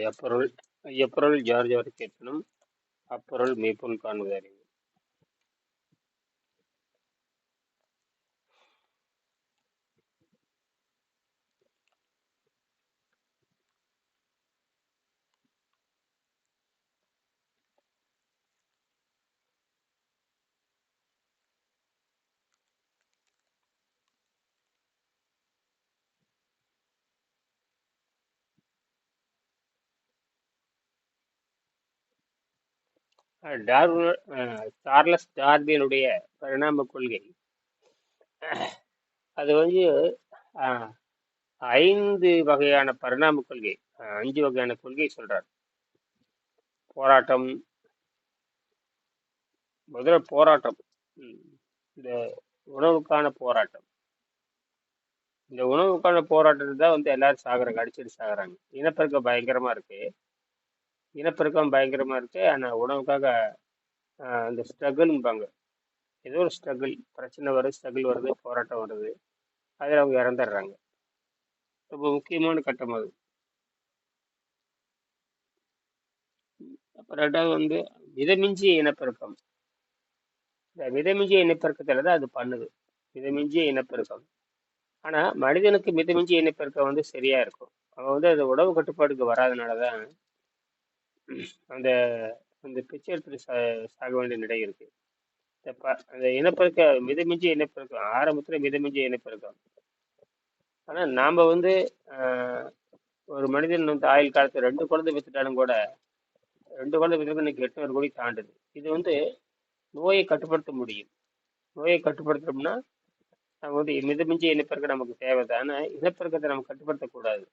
எப்பொருள் எப்பொருள் jar jar கேட்கணும் அப்பொருள் மெய்ப்பொருள் காண்பது அறிவு. டார்வின் சார்லஸ் டார்வினுடைய பரிணாம கொள்கை. அது வந்து ஐந்து வகையான பரிணாம கொள்கை அஞ்சு வகையான கொள்கை சொல்றார். போராட்டம் முதல்ல போராட்டம் இந்த உணவுக்கான போராட்டம். இந்த உணவுக்கான போராட்டத்தை தான் வந்து எல்லாரும் சாகுறாங்க அடிச்சடி சாகுறாங்க. இனப்பெருக்கம் பயங்கரமா இருக்கு. இனப்பெருக்கம் பயங்கரமாக இருக்குது ஆனால் உணவுக்காக அந்த இந்த ஏதோ ஒரு ஸ்ட்ரகிள் பிரச்சனை வருது ஸ்ட்ரகிள் வருது போராட்டம் வருது. அதில் அவங்க இறந்துடுறாங்க. ரொம்ப முக்கியமான கட்டம் அது. அப்புறம் ரெண்டாவது வந்து மிதமிஞ்சிய இனப்பெருக்கம். இந்த மிதமிஞ்சிய இனப்பெருக்கத்தில் தான் அது பண்ணுது. மிதமிஞ்சிய இனப்பெருக்கம். ஆனால் மனிதனுக்கு மிதமிஞ்சிய இனப்பெருக்கம் வந்து சரியாக இருக்கும். அவன் வந்து அது உணவு கட்டுப்பாடுக்கு வராதனால தான் அந்த அந்த பிச்சை எடுத்துட்டு சா சாக வேண்டிய நிலை இருக்கு. இந்த ப- அந்த இனப்பெருக்க மிதமிஞ்சி இனப்பெருக்கம் ஆரம்பத்தில் மிதமிஞ்சி இனப்பெருக்கம் ஆனால் நாம் வந்து ஆஹ், ஒரு மனிதன் வந்து ஆயுள் காலத்தில் ரெண்டு குழந்தை பெற்றுட்டாலும் கூட ரெண்டு குழந்தை பெற்றுக்கு இன்னைக்கு எட்நூறு கோடி தாண்டுது. இது வந்து நோயை கட்டுப்படுத்த முடியும். நோயை கட்டுப்படுத்தணும்னா நம்ம வந்து மிதமிஞ்சி இனப்பெருக்கம் நமக்கு தேவைதான். ஆனால் இனப்பெருக்கத்தை நம்ம கட்டுப்படுத்தக்கூடாது.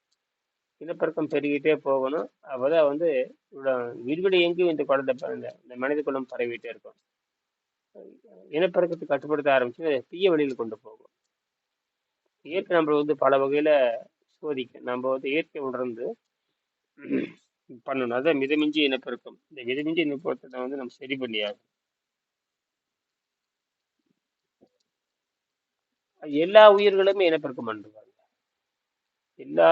இனப்பெருக்கம் பெருகிட்டே போகணும். அப்போதான் வந்து இவ்வளோ விரிவடை எங்கேயும் இந்த குழந்தை பிறந்த இந்த மனித குலம் பரவிட்டே இருக்கும். இனப்பெருக்கத்தை கட்டுப்படுத்த ஆரம்பிச்சு தீய வழியில் கொண்டு போகும். இயற்கை நம்மளை வந்து பல வகையில சோதிக்கும். நம்ம வந்து இயற்கை உணர்ந்து பண்ணணும். அதான் மிதமிஞ்சி இனப்பெருக்கம். இந்த மிதமிஞ்சி இனப்பெருக்கத்தை வந்து நம்ம சரி பண்ணியாகும் எல்லா உயிர்களுமே இனப்பெருக்கம் பண்ணுவாங்க எல்லா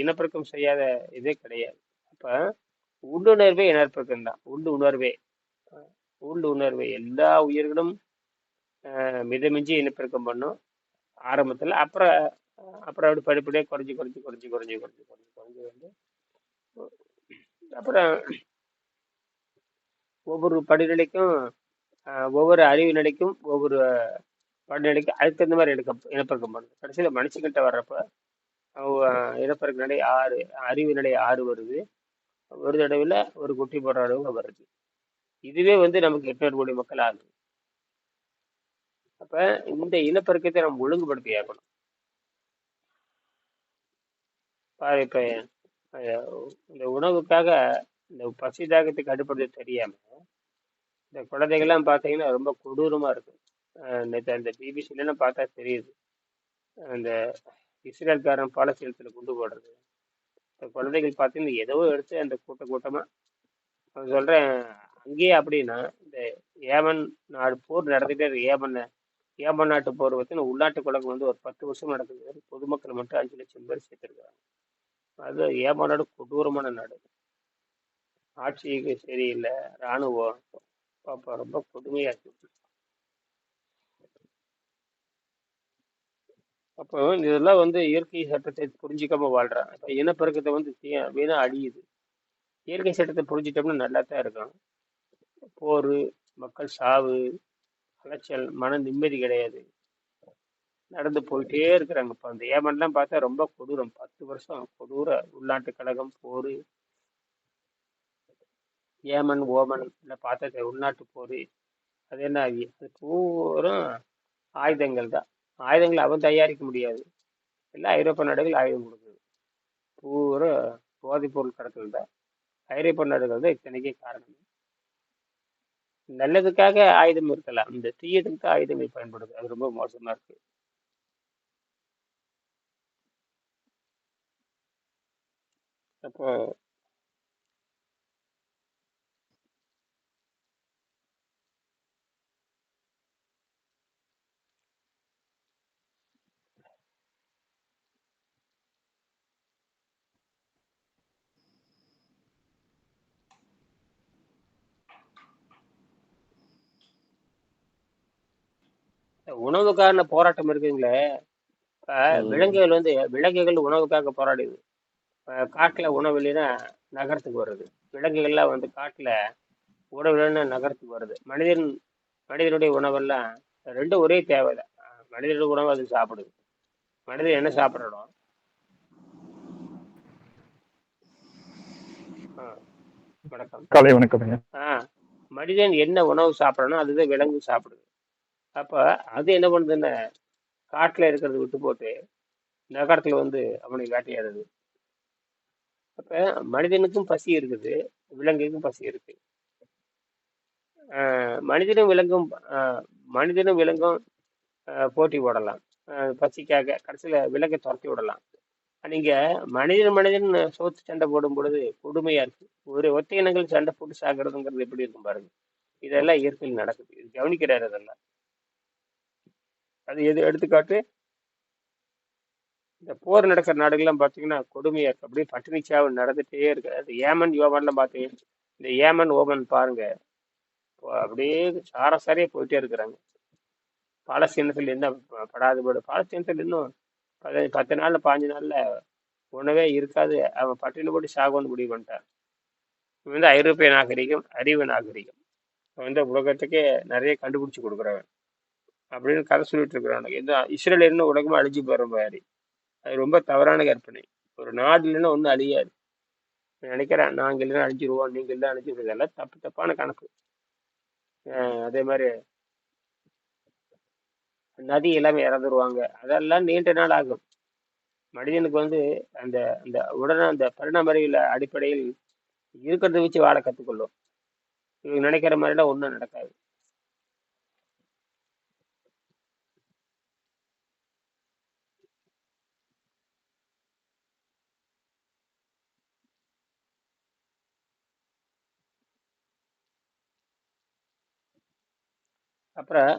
இனப்பெருக்கம் செய்யாத இதே கிடையாது. அப்ப உள்ளுணர்வே இனப்பெருக்கம் தான். உண்டு உணர்வே. உண்டு உணர்வு. உணர்வே எல்லா உயிர்களும் மிதமிஞ்சி இனப்பெருக்கம் பண்ணும். ஆரம்பத்துல அப்புறம் அப்புறம் அப்படி படிப்படியாக குறைஞ்சி குறைஞ்சி குறைஞ்சி குறைஞ்சி குறைஞ்சி குறைஞ்சி குறைஞ்சி வந்து அப்புறம் ஒவ்வொரு படிநிலைக்கும் ஒவ்வொரு அறிவு நிலைக்கும் ஒவ்வொரு படிநிலைக்கும் அதுக்கு தகுந்த மாதிரி எடுக்க இனப்பெருக்கம் பண்ணும். கடைசியில் மனுஷங்கிட்ட வர்றப்ப இனப்பெருக்க நடை ஆறு அறிவு நடை ஆறு வருது. ஒரு தடவையில் ஒரு குட்டி போடுற அளவுக்கு வருது. இதுவே வந்து நமக்கு எட்நூறு கோடி மக்கள் ஆகுது. அப்ப இந்த இனப்பெருக்கத்தை நம்ம ஒழுங்குபடுத்தி ஆகணும். பாரு இப்ப இந்த உணவுக்காக இந்த பசி தாகத்தை கட்டுப்படுத்த தெரியாம இந்த குழந்தைகள்லாம் பார்த்தீங்கன்னா ரொம்ப கொடூரமா இருக்கு. இந்த பிபிசிலாம் பார்த்தா தெரியுது. அந்த இஸ்ரேல்காரன் பாலஸ்தீனத்தில் குண்டு போடுறது. இந்த குழந்தைகள் பார்த்தீங்கன்னா ஏதோ எடுத்து அந்த கூட்ட கூட்டமாக அவன் சொல்கிறேன் அங்கேயே அப்படின்னா இந்த ஏமன் நாடு போர் நடந்துகிட்டே இருக்கு. ஏமன் ஏமன் நாட்டு போர் பத்தின உள்நாட்டு குழந்தை வந்து ஒரு பத்து வருஷம் நடக்குது. பொதுமக்கள் மட்டும் அஞ்சு லட்சம் பேர் சேர்த்துருக்காங்க அது ஏமன் நாடு கொடூரமான நாடு. ஆட்சிக்கு சரியில்லை. ராணுவம் பாப்பா ரொம்ப கொடுமையாக இருக்குது அப்போ இதெல்லாம் வந்து இயற்கை சட்டத்தை புரிஞ்சிக்காம வாழ்றான் இப்போ இனப்பெருக்கத்தை வந்து தீ- வீணா அழியுது. இயற்கை சட்டத்தை புரிஞ்சிட்டோம்னா நல்லா தான் இருக்கும் போர் மக்கள் சாவு அலைச்சல் மன நிம்மதி கிடையாது. நடந்து போயிட்டே இருக்கிறாங்க இப்போ அந்த ஏமன்லாம் பார்த்தா ரொம்ப கொடூரம். பத்து வருஷம் கொடூர உள்நாட்டு கழகம் போர். ஏமன் ஓமன் இல்லை பார்த்தா தெரியும், உள்நாட்டு போர். அது என்ன ஆகி? அது பூரா ஆயுதங்கள் தான் ஆயுதங்களை அவன் தயாரிக்க முடியாது. எல்லாம் ஐரோப்பிய நாடுகள் ஆயுதம் கொடுக்குது. பூரா போதைப் பொருள் கடத்தல் தான். ஐரோப்பிய நாடுகள் தான் இத்தனைக்கே காரணம். நல்லதுக்காக ஆயுதம் இருக்கலாம். இந்த தீயதுக்கு தான் ஆயுதங்கள் பயன்படுது. அது ரொம்ப மோசமா இருக்கு. அப்போ உணவுக்கான போராட்டம் இருக்குங்களே. விலங்குகள் வந்து விலங்குகள் உணவுக்காக போராடுது. காட்டுல உணவு இல்லைன்னா நகரத்துக்கு வருது விலங்குகள்லாம் வந்து காட்டுல உணவு இல்லைன்னா நகரத்துக்கு வருது மனிதன் மனிதனுடைய உணவெல்லாம் ரெண்டும் ஒரே தேவைதான். மனிதனுடைய உணவு அது சாப்பிடுது. மனிதன் என்ன சாப்பிடணும் வணக்கம். காலை வணக்கம்ங்க. ஆ மனிதன் என்ன உணவு சாப்பிடணும் அதுதான் விலங்கு சாப்பிடுது. அப்ப அது என்ன பண்ணுதுன்னா காட்டுல இருக்கிறத விட்டு போட்டு நகரத்துல வந்து அவனை வேட்டையாடுது. அப்ப மனிதனுக்கும் பசி இருக்குது விலங்குக்கும் பசி இருக்கு. ஆஹ் மனிதனும் விலங்கும் ஆஹ் மனிதனும் விலங்கும் ஆஹ் போட்டி போடலாம். ஆஹ் பசிக்காக கடைசியில விலங்கை துரத்தி விடலாம். நீங்க மனிதன் மனிதன் சோத்து சண்டை போடும் பொழுது கொடுமையா இருக்கு. ஒரு ஒத்த இனங்கள் சண்டை போட்டு சாகிறதுங்கிறது எப்படி இருக்கும் பாருங்க. இதெல்லாம் இயற்கையில் நடக்குது. இது கவனிக்கிறாரு அதெல்லாம். அது எது எடுத்துக்காட்டு இந்த போர் நடக்கிற நாடுகள்லாம் பார்த்தீங்கன்னா கொடுமையா இருக்கு. அப்படியே பட்டினி சாவு நடந்துட்டே இருக்கு. அது ஏமன் யோமன்லாம் பார்த்தீங்க இந்த ஏமன் ஓமன் பாருங்க. இப்போ அப்படியே சாரசாரியா போயிட்டே இருக்கிறாங்க. பாலஸ்தீனத்தில் என்ன படாது படாத பாலஸ்தீனத்தில் இன்னும் பத பத்து நாள்ல பாஞ்சு நாள்ல உணவே இருக்காது. அவன் பட்டினி போட்டு சாகுன்னு முடிவு பண்ணிட்டான். இவன் வந்து ஐரோப்பிய நாகரிகம் அறிவு நாகரிகம். அவன் வந்து உலகத்துக்கே நிறைய கண்டுபிடிச்சு கொடுக்குறவன். அப்படின்னு கதை சொல்லிட்டு இருக்கிறானுங்க இந்த இஸ்ரேல் என்ன உலகமா அழிஞ்சு போற மாதிரி. அது ரொம்ப தவறான கற்பனை. ஒரு நாடு இல்லைன்னா ஒன்றும் அழியாது. நினைக்கிறேன் நாங்கள் இல்லைன்னா அழிஞ்சிருவோம் நீங்கள் இல்லை அழிஞ்சிருவோம். இதெல்லாம் தப்பு தப்பான கணக்கு. அதே மாதிரி நதி எல்லாமே இறந்துருவாங்க. அதெல்லாம் நீண்ட நாள் ஆகும். மனிதனுக்கு வந்து அந்த அந்த உடனே அந்த பரிணாமறையில் அடிப்படையில் இருக்கிறத வச்சு வாழ கற்றுக்கொள்ளும் இவங்க நினைக்கிற மாதிரிலாம் ஒன்றும் நடக்காது. அப்புறம்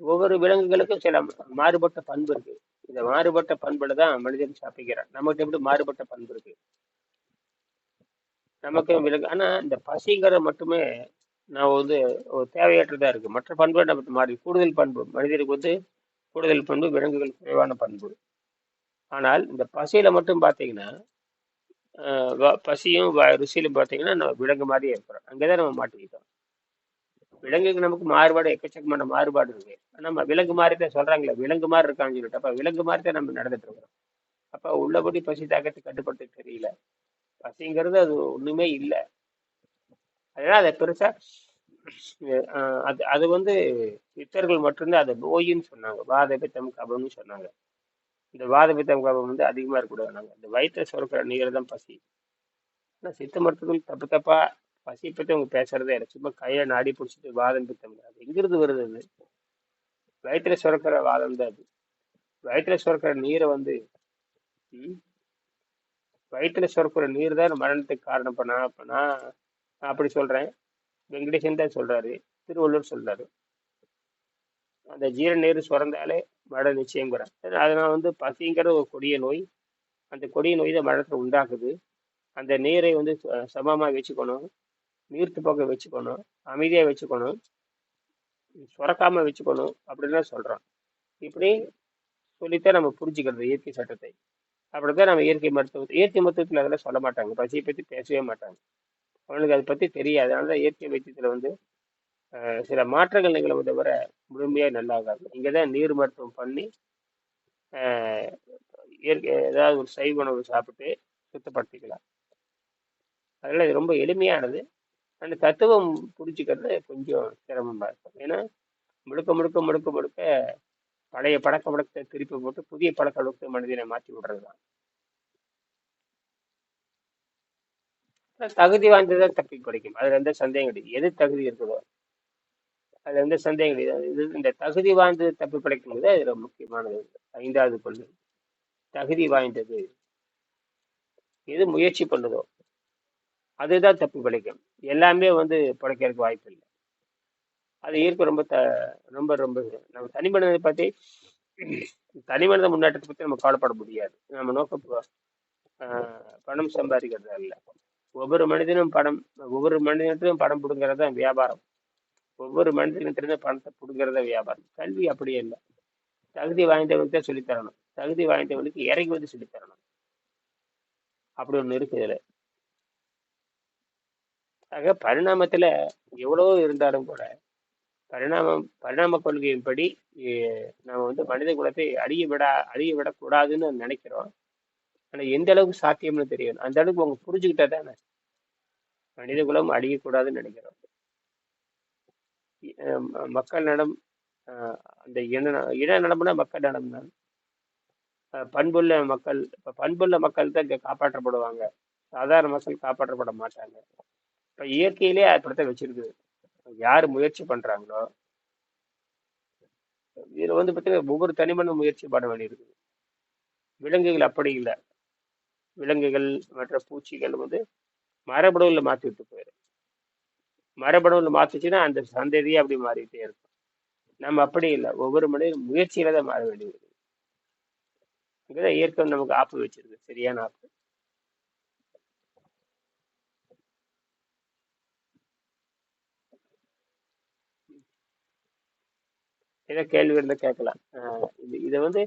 ஒவ்வொரு விலங்குகளுக்கும் சில மாறுபட்ட பண்பு இருக்கு. இந்த மாறுபட்ட பண்புல தான் மனிதன் சாப்பிக்கிறான் நமக்கு எப்படி மாறுபட்ட பண்பு இருக்கு? நமக்கு விலங்கு ஆனா இந்த பசிங்கிறது மட்டுமே நான் வந்து ஒரு தேவையற்றதா இருக்கு. மற்ற பண்புகள் நமக்கு மாறி கூடுதல் பண்பு மனிதனுக்கு வந்து கூடுதல் பண்பு விலங்குகள் குறைவான பண்பு. ஆனால் இந்த பசியில மட்டும் பார்த்தீங்கன்னா பசியும் ருசியிலும் பார்த்தீங்கன்னா நம்ம விலங்கு மாதிரியே இருக்கிறோம். அங்கதான் நம்ம மாட்டிக்கிட்டோம். விலங்குக்கு நமக்கு மாறுபாடு எக்கச்சக்கமான மாறுபாடு இருக்கு. நம்ம விலங்கு மாதிரி தான் சொல்றாங்களே விலங்கு மாதிரி இருக்கான்னு சொல்லிட்டு அப்ப விலங்கு மாதிரி தான் நம்ம நடந்துட்டு இருக்கிறோம். அப்ப உள்ளபடி பசி தாக்கத்தை கட்டுப்படுத்த தெரியல. பசிங்கிறது அது ஒண்ணுமே இல்லை. அதனால அதை பெருசா அது அது வந்து சித்தர்கள் மட்டும்தான் அதை நோயின்னு சொன்னாங்க. வாதபித்தம் கபம்னு சொன்னாங்க. இந்த வாதபித்தம் கபம் வந்து அதிகமா இருக்கக்கூடாது நாங்க இந்த வயிற்றை சுரக்கிற நீர் தான் பசி. ஆனா சித்த மருத்துவர்கள் தப்பு தப்பா பசியை பற்றி அவங்க பேசுறதே இல்லை. சும்மா கையில நாடி பிடிச்சிட்டு வாதம் பித்தம் அது எங்கிருந்து வருது அது? வயிற்றுல சுரக்கிற வாதம் தான் அது. வயிற்றுல சுரக்கிற நீரை வந்து வயிற்றில் வயிற்றுல சுரக்கிற நீர் தான் மரணத்துக்கு காரணம். பண்ணா நான் நான் நான் அப்படி சொல்றேன். வெங்கடேசன் தான் சொல்றாரு. திருவள்ளுவர் சொல்றாரு. அந்த ஜீர நீர் சுரந்தாலே மரண நிச்சயங்கிறார் அதனால வந்து பசிங்கிற ஒரு கொடிய நோய் அந்த கொடிய நோய் தான் மரணத்தை உண்டாக்குது. அந்த நீரை வந்து ச- வச்சுக்கணும். நீர்த்து பக்கம் வச்சுக்கணும் அமைதியாக வச்சுக்கணும் சுரக்காம வச்சுக்கணும் அப்படின்னு தான் இப்படி சொல்லித்தான் நம்ம புரிஞ்சுக்கிறது இயற்கை சட்டத்தை. அப்படித்தான் நம்ம இயற்கை மருத்துவத்தை இயற்கை மருத்துவத்தில் அதெல்லாம் சொல்ல மாட்டாங்க. பசியை பற்றி பேசவே மாட்டாங்க. அவனுக்கு அதை பற்றி தெரியாது. அதனால தான் இயற்கை வைத்தியத்தில் வந்து சில மாற்றங்கள் நிகழ்வு தவிர முழுமையாக நல்லாகாது. இங்கே தான் நீர் மருத்துவம் பண்ணி இயற்கை ஏதாவது ஒரு சைவ உணவு சாப்பிட்டு சுத்தப்படுத்திக்கலாம். அதனால் இது ரொம்ப எளிமையானது. அந்த தத்துவம் புரிஞ்சுக்கிறது கொஞ்சம் சிரமமாக இருக்கும். ஏன்னா முழுக்க முழுக்க முழுக்க முழுக்க பழைய பழக்க வழக்கத்தை திருப்பி போட்டு புதிய பழக்க வழக்கத்தை மனிதனை மாற்றி விடுறது தான் தகுதி வாய்ந்ததை தப்பி கிடைக்கும் அதுல எந்த சந்தேகம் கிடையாது. எது தகுதி இருக்குதோ அதுல எந்த சந்தேகம் கிடையாது. இது இந்த தகுதி வாய்ந்தது தப்பி பிழைக்கும்போது அதுல முக்கியமானது. ஐந்தாவது கொள்கை. தகுதி வாய்ந்தது. எது முயற்சி பண்ணுதோ அதுதான் தப்பு பிழைக்கும் எல்லாமே வந்து பிழைக்கிறதுக்கு வாய்ப்பு இல்லை. அது இயற்கை ரொம்ப த ரொம்ப ரொம்ப நம்ம தனி மனிதனை பற்றி தனி மனித முன்னேற்றத்தை பற்றி நம்ம கவலைப்பட முடியாது. நம்ம நோக்க பணம் சம்பாதிக்கிறது அல்ல. ஒவ்வொரு மனிதனும் பணம் ஒவ்வொரு மனிதனுக்கும் பணம் பிடுங்கிறது தான் வியாபாரம். ஒவ்வொரு மனிதனிடத்திலிருந்து பணத்தை பிடுங்கிறத வியாபாரம். கல்வி அப்படியே இல்லை. தகுதி வாய்ந்தவனுக்கு தான் சொல்லித் தரணும். தகுதி வாய்ந்தவனுக்கு இறங்கி வந்து சொல்லித்தரணும் அப்படி ஒன்று இருக்குது இதில். ஆக பரிணாமத்துல எவ்வளவோ இருந்தாலும் கூட பரிணாமம் பரிணாம கொள்கையின்படி நம்ம வந்து மனித குலத்தை அழிய விட அழிய விடக்கூடாதுன்னு நினைக்கிறோம். ஆனா எந்த அளவுக்கு சாத்தியம்னு தெரியும் அந்த அளவுக்கு அவங்க புரிஞ்சுக்கிட்டா தானே. மனித குலம் அழியக்கூடாதுன்னு நினைக்கிறோம். மக்கள் நலம் அந்த இன இன நலம்னா மக்கள் நலம் தான். பண்புள்ள மக்கள் இப்போ பண்புள்ள மக்கள் தான் இங்கே காப்பாற்றப்படுவாங்க. சாதாரண மக்கள் காப்பாற்றப்பட மாட்டாங்க. இப்போ இயற்கையிலே அப்படித்தான் வச்சிருக்குது யார் முயற்சி பண்றாங்களோ இதுல வந்து பார்த்தீங்கன்னா ஒவ்வொரு தனிமனும் முயற்சி பண்ண வேண்டியிருக்குது விலங்குகள் அப்படி இல்லை. விலங்குகள் மற்ற பூச்சிகள் வந்து மரபணுவில் மாற்றி விட்டு போயிடும் மரபணுவில் மாற்றிச்சுன்னா அந்த சந்ததியே அப்படி மாறிட்டே இருக்கும். நம்ம அப்படி இல்லை. ஒவ்வொரு மனிதனும் முயற்சியில தான் மாற வேண்டியது இங்கதான் இயற்கை நமக்கு ஆப்பு வச்சிருக்கு. சரியான ஆப்பு. ஏதோ கேள்வி இருந்தால் கேட்கலாம். இது இதை வந்து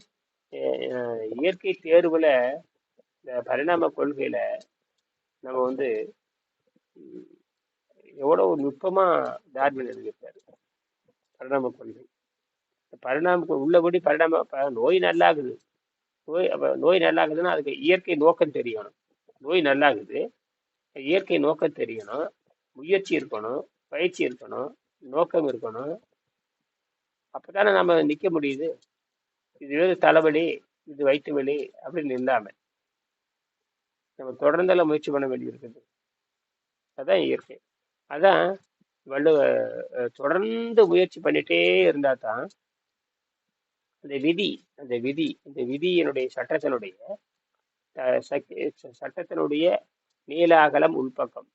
இயற்கை தேர்வில் இந்த பரிணாம கொள்கையில் நம்ம வந்து எவ்வளோ நுட்பமாக நுட்பமா டார்வின் எழுதியிருக்காரு? பரிணாம கொள்கை. பரிணாம உள்ளபடி பரிணாம ப- நோய் நல்லாகுது. நோய் அப்போ நோய் நல்லாகுதுன்னா அதுக்கு இயற்கை நோக்கம் தெரியணும். நோய் நல்லாகுது. இயற்கை நோக்கம் தெரியணும். முயற்சி இருக்கணும். பயிற்சி இருக்கணும். நோக்கம் இருக்கணும். அப்பதானே நம்ம நிக்க முடியுது? இது வேறு தலைவலி இது வயிற்று வலி அப்படின்னு இல்லாமல் நம்ம தொடர்ந்தெல்லாம் முயற்சி பண்ண வேண்டியிருக்குது. அதான் இயற்கை. அதான் வள்ளுவ தொடர்ந்து முயற்சி பண்ணிட்டே இருந்தா தான் அந்த விதி அந்த விதி இந்த விதியினுடைய சட்டத்தினுடைய சட்டத்தினுடைய நீல அகலம் உள்பக்கம்.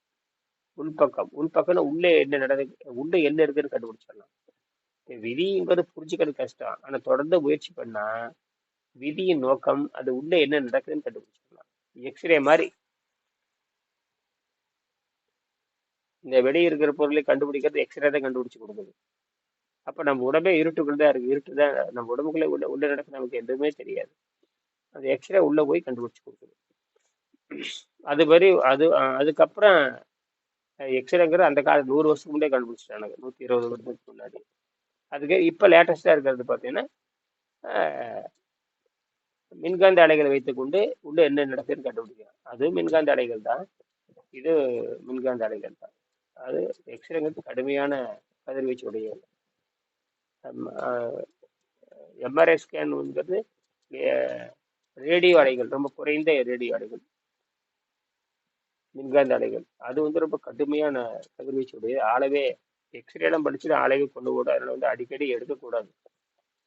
உள்பக்கம். உள்பக்கம்னு உள்ளே என்ன நடந்து உள்ளே என்ன இருக்குன்னு கண்டுபிடிச்சிடலாம். விதிங்கிறது புரிஞ்சுக்கிறது கஷ்டம். ஆனா தொடர்ந்து முயற்சி பண்ணா விதியின் நோக்கம் அது உள்ளே என்ன நடக்குதுன்னு கண்டுபிடிச்சிக்கலாம் எக்ஸ்ரே மாதிரி. இந்த வெளியே இருக்கிற பொருளை கண்டுபிடிக்கிறது எக்ஸ்ரே தான் கண்டுபிடிச்சு கொடுக்குது. அப்ப நம்ம உடம்பே இருட்டுக்குள்ள தான் இருக்கு. இருட்டு தான் நம்ம உடம்புக்குள்ளே உள்ள உள்ள நடக்க நமக்கு எதுவுமே தெரியாது. அந்த எக்ஸ்ரே உள்ள போய் கண்டுபிடிச்சு கொடுக்குது. அது மாதிரி அது அதுக்கப்புறம் எக்ஸ்ரேங்கிற அந்த கால நூறு வருஷத்துக்கு முன்னே கண்டுபிடிச்சிட்டாங்க நூத்தி இருபது வருஷத்துக்கு முன்னாடி. அதுக்கு இப்போ லேட்டஸ்ட்டாக இருக்கிறது பார்த்தீங்கன்னா மின்காந்த அலைகளை வைத்துக்கொண்டு உள்ள என்ன நடக்குதுன்னு கண்டுபிடிக்கலாம். அது மின்காந்த அலைகள் தான். இது மின்காந்த அலைகள் தான். அது எக்ஸ்ரேங்கிறது கடுமையான கதிர்வீச்சு உடைய எம்ஆர்ஐ ஸ்கேன்ங்கிறது ரேடியோ அலைகள் ரொம்ப குறைந்த ரேடியோ அலைகள் மின்காந்த அலைகள். அது வந்து ரொம்ப கடுமையான கதிர்வீச்சு ஆளவே எக்ஸ்ரேலாம் படிச்சுட்டு ஆலைக்கு கொண்டு போடும் அதனால வந்து அடிக்கடி எடுக்கக்கூடாது.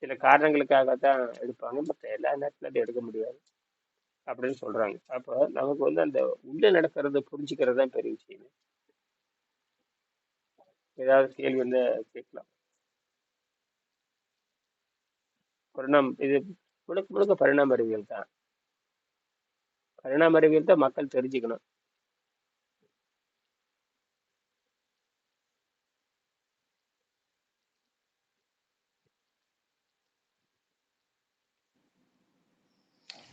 சில காரணங்களுக்காக தான் எடுப்பாங்க. மற்ற எல்லா நேரத்துல அது எடுக்க முடியாது அப்படின்னு சொல்றாங்க. அப்போ நமக்கு வந்து அந்த உள்ள நடக்கிறது புரிஞ்சுக்கிறது தான் பெரிய விஷயம். ஏதாவது கேள்வி வந்து கேட்கலாம். பரிணாம இது முழுக்க முழுக்க பரிணாம அறிவியல் தான். பரிணாம அறிவியல் தான் மக்கள் தெரிஞ்சுக்கணும்.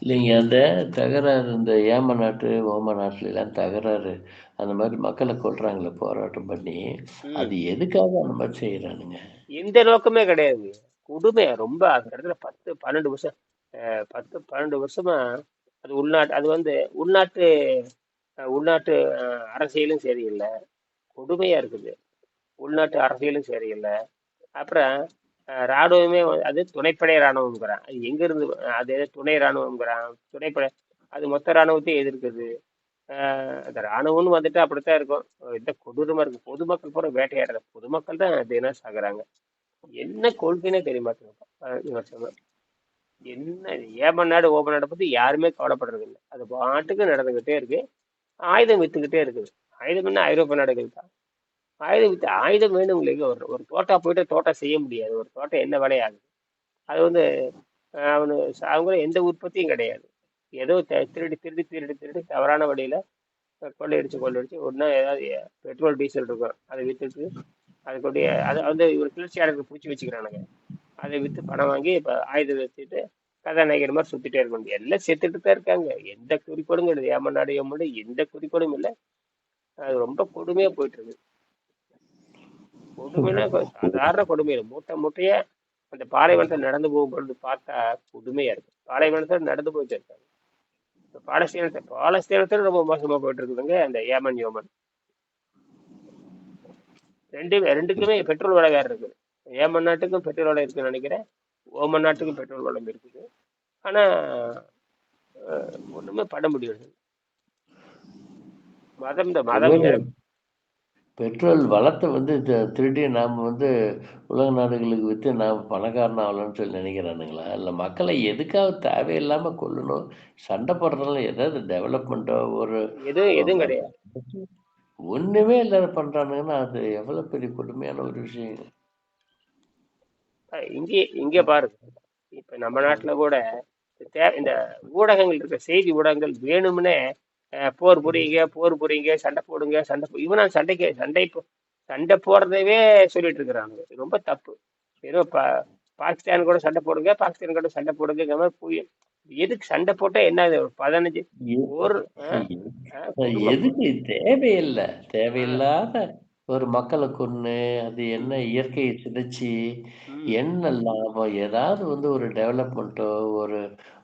இல்லைங்க அந்த தகராறு இந்த ஏம நாட்டு ஓம நாட்டுல எல்லாம் தகராறு அந்த மாதிரி மக்களை கொல்றாங்களே போராட்டம் பண்ணி அது எதுக்காக அந்த மாதிரி செய்யறானுங்க எந்த நோக்கமே கிடையாது. கொடுமை ரொம்ப அந்த இடத்துல பத்து பன்னெண்டு வருஷம் பத்து பன்னெண்டு வருஷமா அது உள்நாட்டு அது வந்து உள்நாட்டு உள்நாட்டு அரசியலும் சரியில்லை. கொடுமையா இருக்குது. உள்நாட்டு அரசியலும் சரியில்லை. அப்புறம் ராணுவமே அது துணைப்படை ராணுவம்ங்கிறான். அது எங்க இருந்து அது துணை ராணுவம்ங்கிறான். துணைப்படை அது மொத்த ராணுவத்தையும் எதிர்க்குது. அந்த ராணுவம்னு வந்துட்டு அப்படித்தான் இருக்கும். இந்த கொடூரமா இருக்கு. பொதுமக்கள் பூரா வேட்டையாடுற பொதுமக்கள் தான் தினம் சாகுறாங்க. என்ன கொள்கைனே தெரிய மாட்டேங்குது என்ன ஏமன் நாடு ஓபன் நாடு பத்தி யாருமே கவலைப்படுறது இல்லை அது பாட்டுக்கு நடந்துகிட்டே இருக்கு. ஆயுதம் வித்துக்கிட்டே இருக்குது. ஆயுதம் என்ன ஐரோப்பிய நாடுகள் தான். ஆயுதம் வித்து ஆயுதம் வேணும் உங்களுக்கு ஒரு ஒரு தோட்டா போயிட்டு தோட்டா செய்ய முடியாது. ஒரு தோட்டம் என்ன வேலையாகுது? அது வந்து அவனு அவங்க எந்த உற்பத்தியும் கிடையாது. ஏதோ த- திருடி திருடி திருடி திருடி தவறான வழியில கொள்ளையடிச்சு கொள்ளையடிச்சு ஒன்றா ஏதாவது பெட்ரோல் டீசல் இருக்கும். அதை வித்துட்டு அதுக்குடைய அது வந்து ஒரு கிளர்ச்சியாளருக்கு பிடிச்சி வச்சுக்கிறானுங்க. அதை விற்று பணம் வாங்கி இப்போ ஆயுதம் வச்சுட்டு கதாநாயகர் மாதிரி சுத்திட்டே இருக்க முடியும் எல்லாம் செத்துட்டு தான் இருக்காங்க. எந்த குறிக்கோடும் கிடையாது. ஏமநாடு ஏமநாடு எந்த குறிக்கோடும் இல்லை. அது ரொம்ப கொடுமையா போயிட்டு இருக்கு. கொடுமைனா கொ- சாதாரண கொடுமை இல்லை. மூட்டை மூட்டையா அந்த பாலைவனத்தை நடந்து போகும்பொழுது பார்த்தா கொடுமையா இருக்கு. பாலைவனத்தில் நடந்து போயிட்டு இருக்காங்க இப்ப பாலஸ்தீனத்தை பாலஸ்தீனத்தில் ரொம்ப மோசமா போயிட்டு இருக்குதுங்க அந்த ஏமன் யோமன். ரெண்டு ரெண்டுக்குமே பெட்ரோல் விலை வேற இருக்குது. ஏமன் நாட்டுக்கும் பெட்ரோல் விலை இருக்குன்னு நினைக்கிறேன். ஓமன் நாட்டுக்கும் பெட்ரோல் விலை இருக்குது. ஆனா ஒண்ணுமே பண்ண முடியாது மதம் இந்த மதம் பெட்ரோல் வளத்தை வந்து திருடி நாம் வந்து உலக நாடுகளுக்கு விற்று நாம் பணக்காரன் ஆகலாம்னு சொல்லி நினைக்கிறானுங்களா? இல்லை மக்களை எதுக்காக தேவையில்லாமல் கொல்லணும்? சண்டை போடுறதுனால ஏதாவது டெவலப்மெண்ட்டோ ஒரு எதுவும் எதுவும் கிடையாது. ஒன்றுமே இல்லாத பண்ணுறானுங்கன்னா அது எவ்வளோ பெரிய கொடுமையான ஒரு விஷயம். இங்கே இங்கே பாருங்க இப்ப நம்ம நாட்டுல கூட இந்த ஊடகங்கள் இருக்க செய்தி ஊடகங்கள் வேணும்னே போர் புரியுங்க போர் புரியுங்க சண்டை போடுங்க சண்டை இவனா சண்டைக்கு சண்டை போ- சண்டை போடுறதவே சொல்லிட்டு இருக்கிறாங்க ரொம்ப தப்பு. ஏதோ பா பாகிஸ்தான் கூட சண்டை போடுங்க பாகிஸ்தான் கூட சண்டை போடுங்கிற மாதிரி எதுக்கு சண்டை போட்டா என்ன ஒரு பதினஞ்சு ஒரு எதுக்கு தேவையில்லை தேவையில்லாத ஒரு மக்களை கொன்று அது என்ன இயற்கையை சிதைச்சி ம். என்ன லாபம் ஏதாவது வந்து ஒரு டெவலப்மெண்ட்டோ ஒரு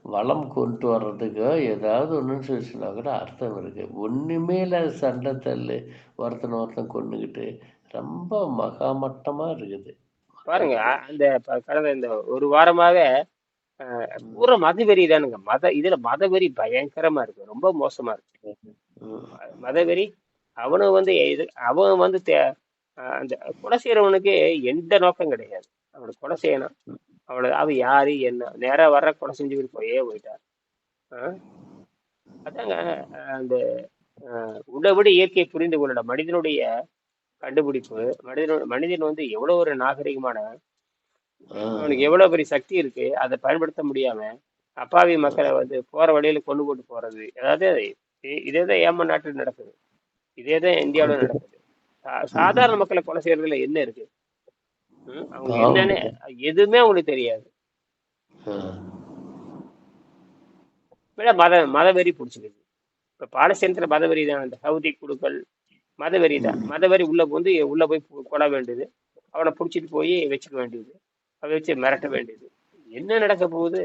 வளம் கொண்டு வர்றதுக்கோ ஏதாவது ஒன்றுன்னு சொல்லிச்சுன்னா கூட அர்த்தம் இருக்கு. ஒன்றுமே இல்லாத சண்டை தள்ளு ஒருத்தனை ஒருத்தன் கொண்டுக்கிட்டு ரொம்ப மகாமட்டமா இருக்குது பாருங்க அ- அந்த ப- கடந்த இந்த ஒரு வாரமாவே பூரா மதவெறி தானுங்க. மத இதுல மதவெறி பயங்கரமா இருக்கு. ரொம்ப மோசமா இருக்கு. ம். மதவெறி அவனும் வந்து இது அவன் வந்து தே- அந்த கொலை செய்யறவனுக்கு எந்த நோக்கம் கிடையாது. அவனை கொலை செய்யணும். அவனை அவன் யாரு என்ன? நேரா வர்ற கொலை செஞ்சுக்கிட்டு போயே போயிட்டார் அதாங்க அந்த உள்ளபடி இயற்கையை புரிந்து கொள்ளல மனிதனுடைய கண்டுபிடிப்பு மனிதனோட மனிதன் வந்து எவ்வளவு ஒரு நாகரிகமான. அவனுக்கு எவ்வளவு பெரிய சக்தி இருக்கு அதை பயன்படுத்த முடியாம அப்பாவி மக்களை வந்து போற வழியில கொண்டு போட்டு போறது. அதாவது இதே தான் ஏமன் நாட்டில் நடக்குது. இதே தான் இந்தியாவில் நடக்குது சாதாரண மக்களை கொலை செய்யறதுல என்ன இருக்கு? அவங்க. என்னன்னு எதுவுமே அவங்களுக்கு தெரியாது. மத மதவெறி பிடிச்சிக்குது. இப்ப பாலஸ்தீனத்துல மதவெறி தான். அந்த சவுதி குழுக்கள் மதவெறி தான். மதவெறி உள்ள வந்து உள்ள போய் கொலை வேண்டியது. அவனை பிடிச்சிட்டு போய் வச்சுக்க வேண்டியது. அதை வச்சு மிரட்ட வேண்டியது. என்ன நடக்க போகுது?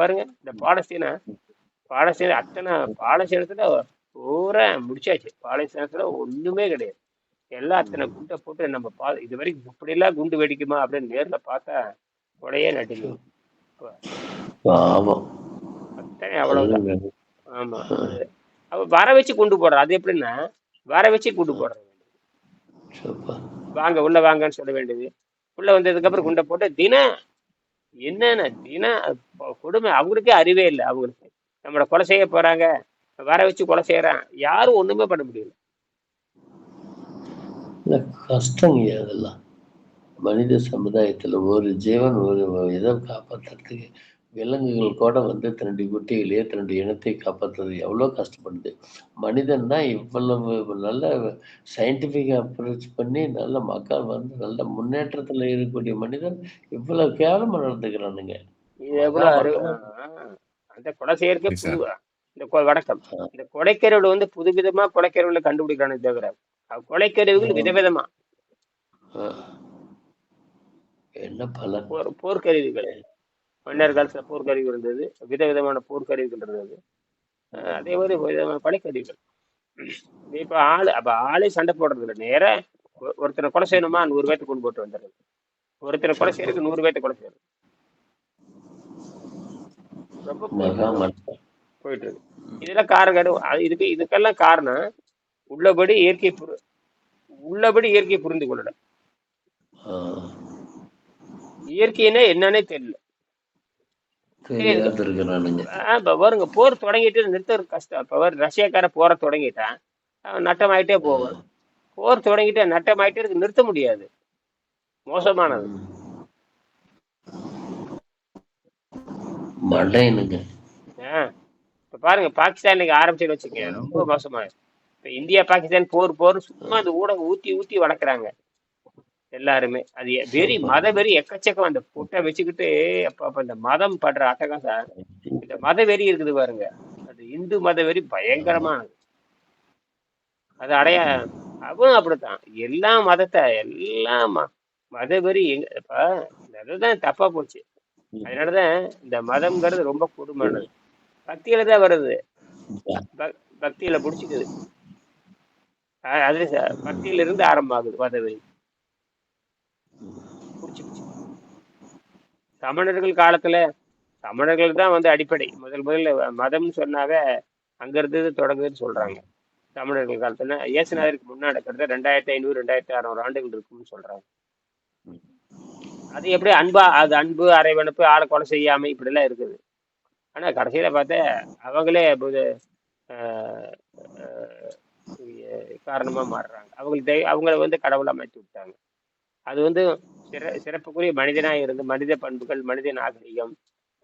பாருங்க இந்த பாலஸ்தீனா பாலஸ்தீன அத்தனை பாலஸ்தீனத்துல பூரா முடிச்சாச்சு. பாலஸ்தீனத்துல ஒண்ணுமே கிடையாது. எல்லாம் அத்தனை குண்டை போட்டு நம்ம பா இது வரைக்கும் இப்படியெல்லாம் குண்டு வெடிக்குமா அப்படின்னு நேர்ல பார்த்தா கொடையே நட்டுக்குது பாவம் அத்தனை அவ்வளவுதான். அதுவும் ஆமா. அவ வர வச்சு கொண்டு போடுற அது எப்படின்னா வர வச்சு கொண்டு போடுறது. வாங்க உள்ள வாங்கன்னு சொல்ல வேண்டியது. உள்ள வந்ததுக்கு அப்புறம் குண்டை போட்டு தினம் என்னென்ன தினம் கொடுமை. அவங்களுக்கே அறிவே இல்லை. அவங்களுக்கு. நம்மளை கொலை செய்ய போறாங்க. வர வச்சு கொலை செய்யறான். யாரும் ஒண்ணுமே பண்ண முடியல. கஷ்டங்க அதெல்லாம். மனித சமுதாயத்தில் ஒரு ஜீவன் ஒரு இதை காப்பாற்றுறதுக்கு விலங்குகள் கூட வந்து தன்னுடைய குட்டிகளையே தன்னுடைய இனத்தை காப்பாற்றுறது எவ்வளோ கஷ்டப்படுது. மனிதன் தான் இவ்வளவு நல்ல சயின்டிஃபிக் அப்ரோச் பண்ணி நல்ல மக்கள் வந்து நல்ல முன்னேற்றத்தில் இருக்கக்கூடிய மனிதன் இவ்வளவு கேவலமாக நடந்துக்கிறானுங்க. அந்த கொலை செய்யறதுக்கே இந்த வணக்கம். இந்த கொலைக்கருவில் வந்து புதுவிதமா கொலைக்கருவில் கண்டுபிடிக்கிறானே தவிர கொலைக்கருவிகள் விதவிதமா. என்ன போர் போர்க்கருவிகள். மன்னர் காலத்துல போர்க்கருவி இருந்தது. விதவிதமான போர்க்கருவிகள் இருந்தது. அதே மாதிரி விதமான கொலைக்கருவிகள் இப்ப ஆளு அப்ப ஆளே சண்டை போடுறது இல்லை நேரா ஒருத்தனை கொலை செய்யணுமா? நூறு பேர்த்த கொண்டு போட்டு வந்துடுறது. ஒருத்தனை கொலை செய்யறதுக்கு நூறு பேர்த்த கொலை செய்யறது. ரொம்ப போயிட்டு இருக்கு இதெல்லாம் காரணம் அது இதுக்கு இதுக்கெல்லாம் காரணம் உள்ளபடி இயற்கை புரி உள்ளபடி இயற்கை புரிந்து கொள்ளல. ஆ. இயற்கைன்னா என்னன்னே தெரியல. தெரியாத இருக்கிறானுங்க ஆஹ் இப்ப பாருங்க போர் தொடங்கிட்டு நிறுத்துறது கஷ்டம். இப்ப பாரு ரஷ்யாக்கார போரை தொடங்கிட்டான் அவன் நட்டமாயிட்டே போவான். போர் தொடங்கிட்டு நட்டமாயிட்டே இருக்கு நிறுத்த முடியாது. மோசமானது. ம். இப்ப பாருங்க பாகிஸ்தான் இன்னைக்கு ஆரம்பிச்சுன்னு வச்சுக்கோங்க ரொம்ப மோசமா இப்ப இந்தியா பாகிஸ்தான் போர் போர் சும்மா அந்த ஊடகம் ஊத்தி ஊத்தி வளர்க்குறாங்க. எல்லாருமே. அது வெறி மத வெறி எக்கச்சக்கம். அந்த புட்டை வச்சுக்கிட்டு அப்ப அப்ப இந்த மதம் படுற அட்டகாசம் இந்த மத வெறி இருக்குது பாருங்க. அது இந்து மத வெறி பயங்கரமானது. அது அடைய அவன் அப்படித்தான். எல்லா மதத்தை எல்லாம் மத வெறி எங்க இப்ப அதுதான் தப்பா போச்சு. அதனாலதான் இந்த மதம்ங்கிறது ரொம்ப கொடுமையானது. பக்தியில தான் வருது. பக்- பக்தியில புடிச்சுக்குது. அது பக்தியில இருந்து ஆரம்பமாகுது மதவெறி புடிச்சுக்குச்சு. சமணர்கள் காலத்துல சமணர்கள் தான் வந்து அடிப்படை. முதல் முதல்ல மதம்னு சொன்னாவே அங்க இருந்து தொடங்குதுன்னு சொல்றாங்க. சமணர்கள் காலத்துல இயேசுநாதருக்கு முன்னாடி கிட்டத்தட்ட ரெண்டாயிரத்தி ஐநூறு ரெண்டாயிரத்தி அறுநூறு ஆண்டுகள் இருக்கும்னு சொல்றாங்க. அது எப்படி அன்பா அது அன்பு அரைவனுப்பு ஆளை கொலை செய்யாமை இப்படிலாம் இருக்குது. ஆனா கடைசியில பார்த்தா அவங்களே புது ஆஹ், ஆஹ், காரணமா மாறுறாங்க. அவங்களுக்கு தெய்வ அவங்கள வந்து கடவுளா மாற்றி விட்டாங்க. அது வந்து சிற சிறப்புக்குரிய மனிதனா இருந்து மனித பண்புகள் மனித நாகரிகம்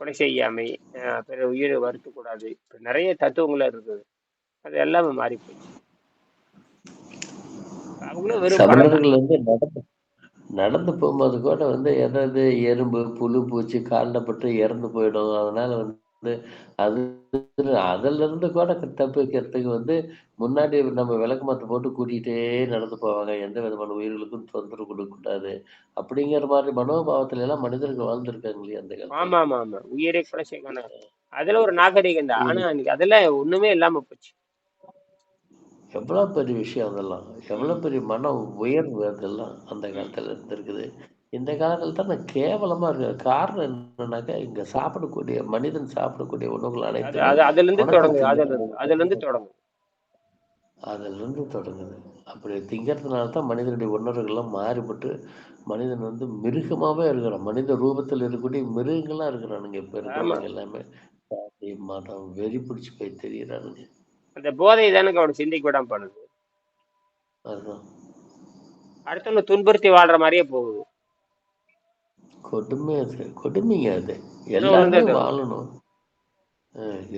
கொலை செய்யாமை பிற உயிரை வருத்தக்கூடாது நிறைய தத்துவங்கள் இருக்குது. அது எல்லாமே மாறி போச்சு அவங்களும் வெறும் நடந்து போகும்போது கூட வந்து எதாவது எறும்பு புழு பூச்சி காலில் பட்டு இறந்து போயிடும். அதனால வந்து அது அதுல இருந்து கூட தப்பிக்கிறதுக்கு வந்து முன்னாடி நம்ம விளக்கு மாத்த போட்டு கூட்டிகிட்டே நடந்து போவாங்க. எந்த விதமான உயிர்களுக்கும் தொந்தரவு கொடுக்கக்கூடாது அப்படிங்கிற மாதிரி மனோபாவத்துல எல்லாம் மனிதர்கள் வாழ்ந்திருக்காங்க இல்லையா அந்த காலத்துல? ஆமா ஆமா ஆமா உயிரை கொலை செய்யணும் அதுல ஒரு நாகரிகம் தான். ஆனா இன்னைக்கு அதெல்லாம் ஒண்ணுமே இல்லாம போச்சு. எவ்வளவு பெரிய விஷயம் அதெல்லாம். எவ்வளவு பெரிய மன உயர்வு அதெல்லாம் அந்த காலத்துல இருந்திருக்குது. இந்த காலத்துல தான் கேவலமா இருக்கு காரணம் என்னன்னாக்கா இங்க சாப்பிடக்கூடிய மனிதன் சாப்பிடக்கூடிய உணவுகள் அது அனைத்துமே அது அதுல இருந்து தொடங்குது உணக்கத்தின் அதுல இருந்து அதுல இருந்து தொடங்குது. அதுல இருந்து தொடங்குது. அப்படி திங்கிறதுனால தான் மனிதனுடைய உணர்வுகள்லாம் மாறுபட்டு மனிதன் வந்து மிருகமாவே இருக்கிறான். மனித ரூபத்தில் இருக்கக்கூடிய மிருகங்களா இருக்கிறானுங்க இப்ப இருக்கிறவங்க எல்லாமே. சாதி மதம் வெறி பிடிச்சு போய் தெரியறானுங்க. அந்த போதை தானுங்க அவனை சிந்திக்க விடாம பண்ணுது. அதுதான். அடுத்தவங்க துன்புறுத்தி வாழ்ற மாதிரியே போகுது. கொடுமை அது கொடுமைங்க அது. வந்து எல்லாருமே வாழணும்.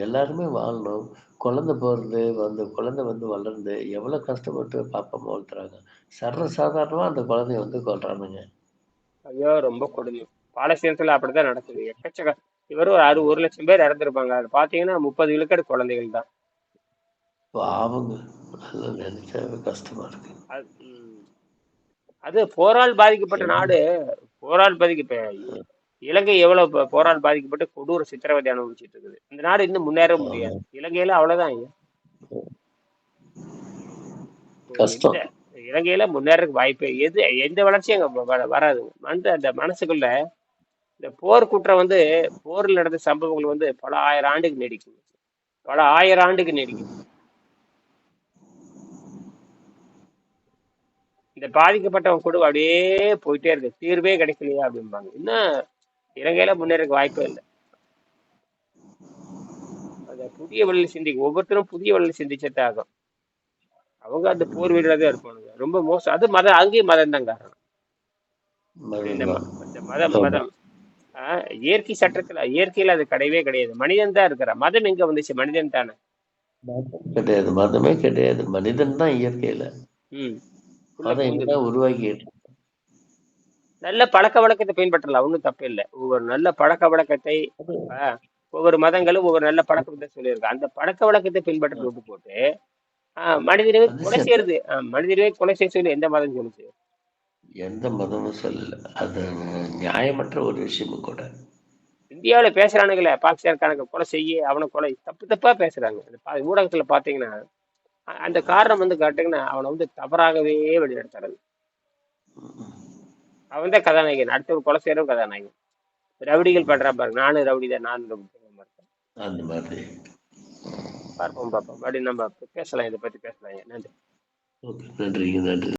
எல்லாருமே வாழணும். குழந்தை பிறந்து அந்த குழந்தை வந்து வளர்ந்து எவ்வளவு கஷ்டப்பட்டு பாப்பா வளர்த்துறாங்க. சர்வ சாதாரணமா அந்த குழந்தைய வந்து கொல்றானுங்க. ஐயோ ரொம்ப கொடுமை. பாலஸ்தீனத்துல அப்படிதான் நடக்குது. எக்கச்சக்க இவரும் ஒரு அறு ஒரு லட்சம் பேர் இறந்துருப்பாங்க. அது பாத்தீங்கன்னா முப்பது விழுக்காடு குழந்தைகள் தான். பாவங்க. நினைச்சாவே கஷ்டமா இருக்கு. அது போரால் பாதிக்கப்பட்ட நாடு போரால் பாதிக்க இலங்கை எவ்வளவு போரால் பாதிக்கப்பட்டு கொடூர சித்திரவதை அனுபவிச்சுட்டு இருக்குது. இந்த நாடு இன்னும் முன்னேற முடியாது. இலங்கையில அவ்வளவுதான் ஐயா. இலங்கையில முன்னேறதுக்கு வாய்ப்பே எது எந்த வளர்ச்சியும் அங்க வராது. அந்த அந்த மனசுக்குள்ள இந்த போர் குற்றம் வந்து போரில் நடந்த சம்பவங்கள் வந்து பல ஆயிரம் ஆண்டுக்கு நீடிக்கும். பல ஆயிரம் ஆண்டுக்கு நீடிக்கும். இந்த பாதிக்கப்பட்டவங்க கூட அப்படியே போயிட்டே இருக்கு. தீர்வே கிடைக்கலையா அப்படிம்பாங்க. இன்னும் இலங்கையில முன்னேறதுக்கு வாய்ப்பே இல்லை. அந்த புதிய வழியில் சிந்திக்க ஒவ்வொருத்தரும் புதிய வழியில் சிந்திச்சதே ஆகும் அவங்க அந்த போர் வீடுறதே இருப்பானுங்க. ரொம்ப மோசம். அது மதம் அங்கேயும் மதம் தான் காரணம். மதம் மதம் ஆஹ் இயற்கை சட்டத்துல இயற்கையில அது கிடையவே கிடையாது. மனிதன் தான் இருக்கிறான். மதம் எங்க வந்துச்சு? மனிதன் தானே. கிடையாது. மதமே கிடையாது. மனிதன் தான் இயற்கையில. ம். உருவாக்கிட்டு நல்ல பழக்க வழக்கத்தை பின்பற்றலாம். ஒன்றும் தப்பு இல்லை. ஒவ்வொரு நல்ல பழக்க வழக்கத்தை ஒவ்வொரு மதங்களும் ஒவ்வொரு நல்ல பழக்கத்தை சொல்லியிருக்கு அந்த பழக்க வழக்கத்தை பின்பற்ற விட்டு போட்டு அது கொலை செய்யறது. மனிதனவே கொலை செய்ய சொல்லி. எந்த மதம் சொல்லுச்சு? எந்த மதமும் சொல்லல. அது நியாயமற்ற ஒரு விஷயமும் கூட. இந்தியாவில் பேசுறானுங்களே பாகிஸ்தான்காரங்க கொலை செய்ய அவனை கொலை தப்பு தப்பா பேசுறாங்க. ஊடகத்துல பாத்தீங்கன்னா அந்த காரணம் வந்து காட்டுங்கன்னா அவனை வந்து தவறாகவே வழிநடத்துறது அவன் தான் கதாநாயகன். அடுத்தவன் கொலை செய்யறவன் கதாநாயகன். ரவுடிகள் பண்றான் பாருங்க. நானும் ரவுடி தான். நானும் ரவுடி அந்த மாதிரி. பார்ப்போம் பார்ப்போம். அப்படி நம்ம பேசலாம். இதை பத்தி பேசலாம். நன்றி. நன்றிங்க. நன்றி.